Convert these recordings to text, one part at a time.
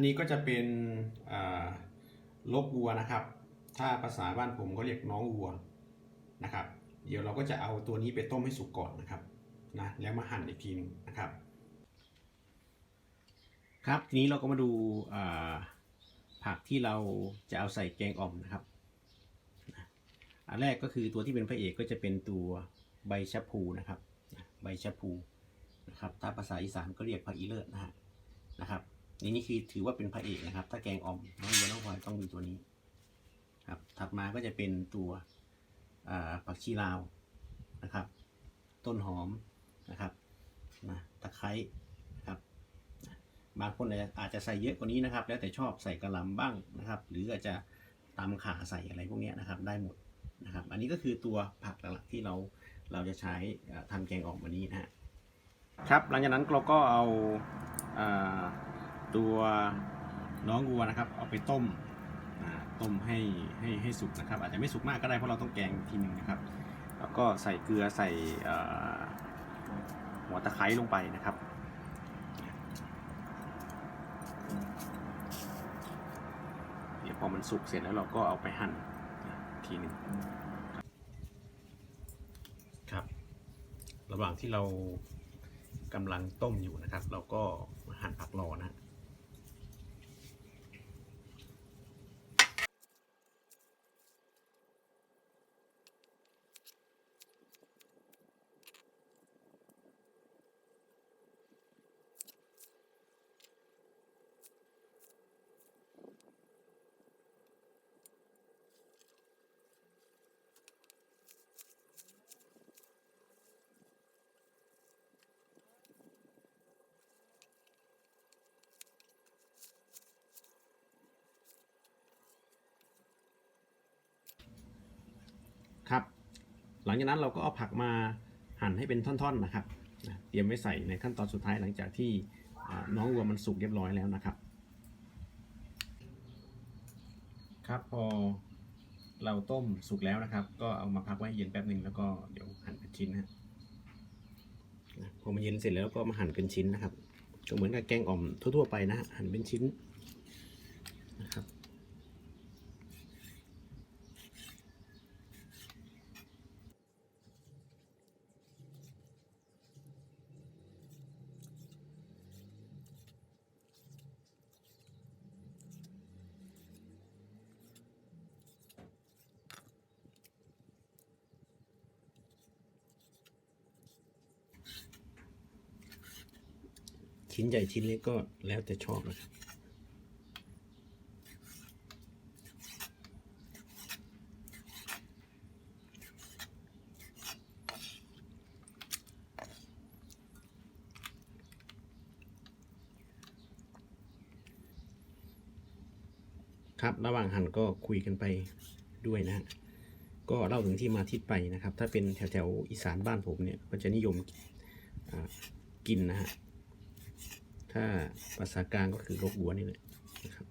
นนี้ก็จะเป็นลกวัวนะครับ ถ้าภาษาบ้านผมก็เรียกน้องวัวนะครับ เดี๋ยวเราก็จะเอาตัวนี้ไปต้มให้สุกก่อนนะครับนะแล้วมาหั่นอีกทีนึงนะครับ ครับทีนี้เราก็มาดูผักที่เราจะเอาใส่แกงอ่อมนะครับอันแรกก็คือตัวที่เป็นพระเอกก็จะเป็นตัวใบชะพูนะครับ ใบชะพูนะครับ ถ้าภาษาอีสานก็เรียกผักอีเลิศนะฮะนะครับ นี่นี่คือถือว่าเป็นพระเอกนะครับ ถ้าแกงอ่อมน้องเยน้องพลอยต้องมีตัวนี้ ครับ ถัดมาก็จะเป็นตัวผักชีลาวนะครับ ต้นหอมนะครับนะตะไคร้นะครับ บางคนอาจจะใส่เยอะกว่านี้นะครับ แล้วแต่ชอบใส่กระหล่ำบ้างนะครับ หรืออาจจะตำขาใส่อะไรพวกนี้นะครับ ได้หมดนะครับ อันนี้ก็คือตัวผักหลักๆที่เราเราจะใช้เอ่อทำแกงอ่อมวันนี้นะฮะครับ หลังจากนั้นเราก็เอาอา ตัวน้องวัวนะครับ เอาไปต้มต้มให้ให้ให้สุกนะครับ อาจจะไม่สุกมากก็ได้เพราะเราต้องแกงทีหนึ่งนะครับ แล้วก็ใส่เกลือใส่หัวตะไคร้ลงไปนะครับเดี๋ยวพอมันสุกเสร็จแล้วเราก็เอาไปหั่นทีหนึ่งครับ ระหว่างที่เรากำลังต้มอยู่นะครับ เราก็หั่นผักรอนะ ครับ หลังจากนั้นเราก็เอาผักมาหั่นให้เป็นท่อนๆนะครับนะเตรียมไว้ใส่ในขั้นตอนสุดท้ายหลังจากที่อ่าน้องวัวมันสุกเรียบร้อยแล้วนะครับ ครับพอเราต้มสุกแล้วนะครับ ก็เอามาพักไว้ให้เย็นแป๊บหนึ่งแล้วก็เดี๋ยวหั่นเป็นชิ้นนะนะพอมันเย็นเสร็จแล้วก็มาหั่นเป็นชิ้นนะครับก็เหมือนกับแกงอ่อมทั่วๆไปนะฮะหั่นเป็นชิ้น ชิ้นใหญ่ชิ้นเล็กก็แล้วแต่ชอบนะครับครับระหว่างหั่นก็คุยกันไปด้วยนะฮะก็เล่าถึงที่มาที่ไปนะครับ ถ้าเป็นแถวแถวๆอีสานบ้านผมเนี่ยก็จะนิยมกินนะฮะ ถ้าภาษากลางก็คือลกวัวนี่แหละนะครับ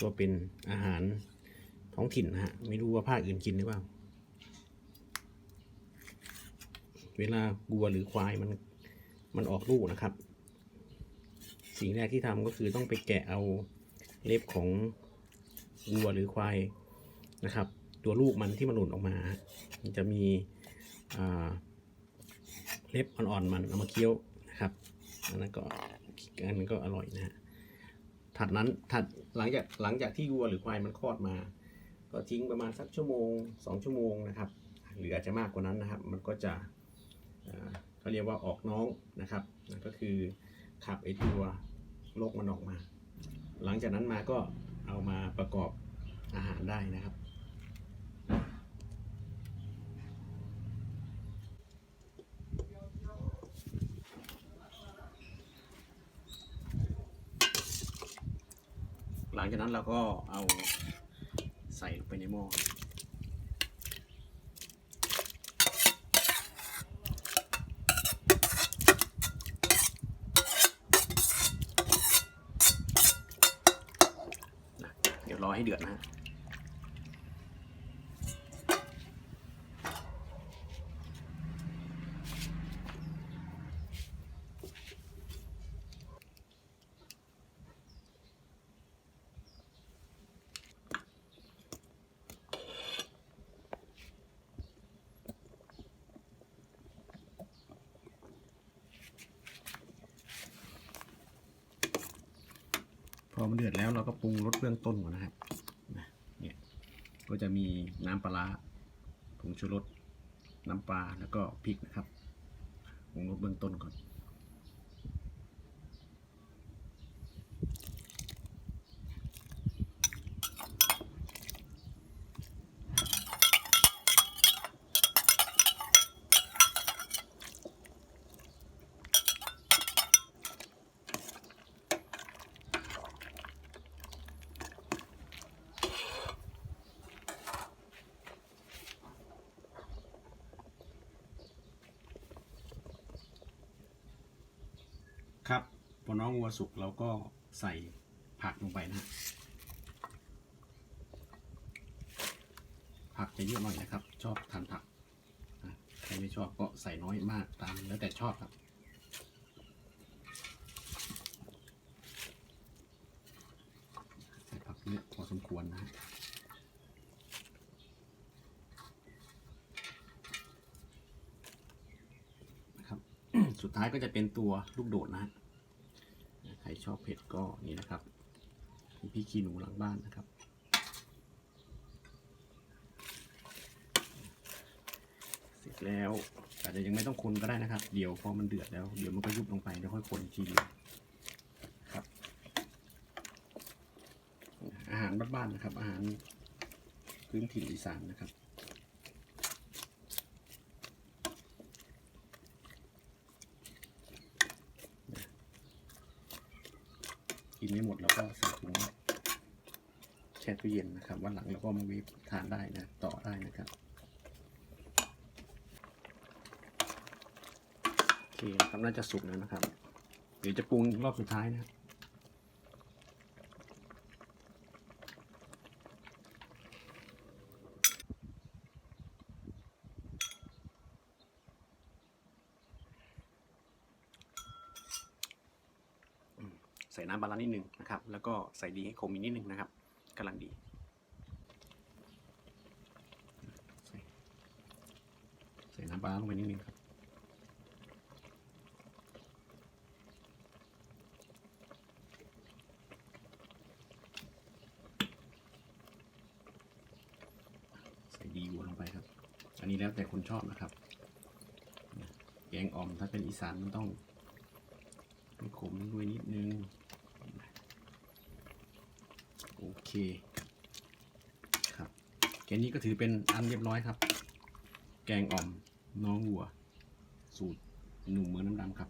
ก็เป็นอาหารท้องถิ่นฮะ ไม่รู้ว่าภาคอื่นกินหรือเปล่า เวลาวัวหรือควายมันมันออกลูกนะครับ สิ่งแรกที่ทำก็คือต้องไปแกะเอาเล็บของวัวหรือควายนะครับ ตัวลูกมันที่มันหลุดออกมา มันจะมีเล็บอ่อนๆมันเอามาเคี้ยวนะครับ อันนั้นก็อันนั้นก็อร่อยนะฮะถัดนั้นถัดหลังจากหลังจากที่วัวหรือควายมันคลอดมา ก็ทิ้งประมาณสักชั่วโมงสองชั่วโมงนะครับ หรืออาจจะมากกว่านั้นนะครับ มันก็จะเขาเรียกว่าออกน้องนะครับก็คือขับไอตัวโรคมันออกมา หลังจากนั้นมาก็เอามาประกอบอาหารได้นะครับ จากนั้นเราก็เอาใส่ลงไปในหม้อเดี๋ยวรอให้เดือดนะ อมันเดือดแล้วเราก็ปรุงรสเบื้องต้นก่อนนะครับเนี่ยก็จะมีน้ำปลาร้าผงชูรสน้ำปลาแล้วก็พริกนะครับปรุงรสเบื้องต้นก่อน ครับพอน้องวัวสุกเราก็ใส่ผักลงไปนะ ผักจะเยอะหน่อยนะครับ ชอบทานผัก ใครไม่ชอบก็ใส่น้อยมากตามแล้วแต่ชอบครับ ใส่ผักเยอะพอสมควรนะฮะนะครับ สุดท้ายก็จะเป็นตัวลูกโดดนะฮะใครชอบเผ็ดก็นี่นะครับพี่ขี้หนูหลังบ้านนะครับ เสร็จแล้วอาจจะยังไม่ต้องคนก็ได้นะครับ เดี๋ยวพอมันเดือดแล้ว เดี๋ยวมันก็ยุบลงไปเดี๋ยวค่อยคนทีเดียวครับ อาหารบ้านๆนะครับ อาหารพื้นถิ่นอีสานนะครับ กินไม่หมดเราก็ใส่ถุงแช่ตู้เย็นนะครับ วันหลังเราก็มาวิปทานได้นะ ต่อได้นะครับโอเคนะครับน่าจะสุกแล้วนะครับ เดี๋ยวจะปรุงรอบสุดท้ายนะครับใส่ น้ำปลาร้านิดนึงนะครับ แล้วก็ใส่ดีให้คมอีกนิดนึงนะครับกำลังดีใส่น้ำปลาลงไปนิดนึงครับ ใส่ดีวัวลงไปครับ อันนี้แล้วแต่คนชอบนะครับ แกงอ่อมถ้าเป็นอีสานมันต้องขมด้วยนิดนึง โอเคครับแกงนี้ก็ถือเป็นอันเรียบร้อยครับ แกงอ่อมน้องวัว สูตรหนุ่มเมืองน้ำดำครับ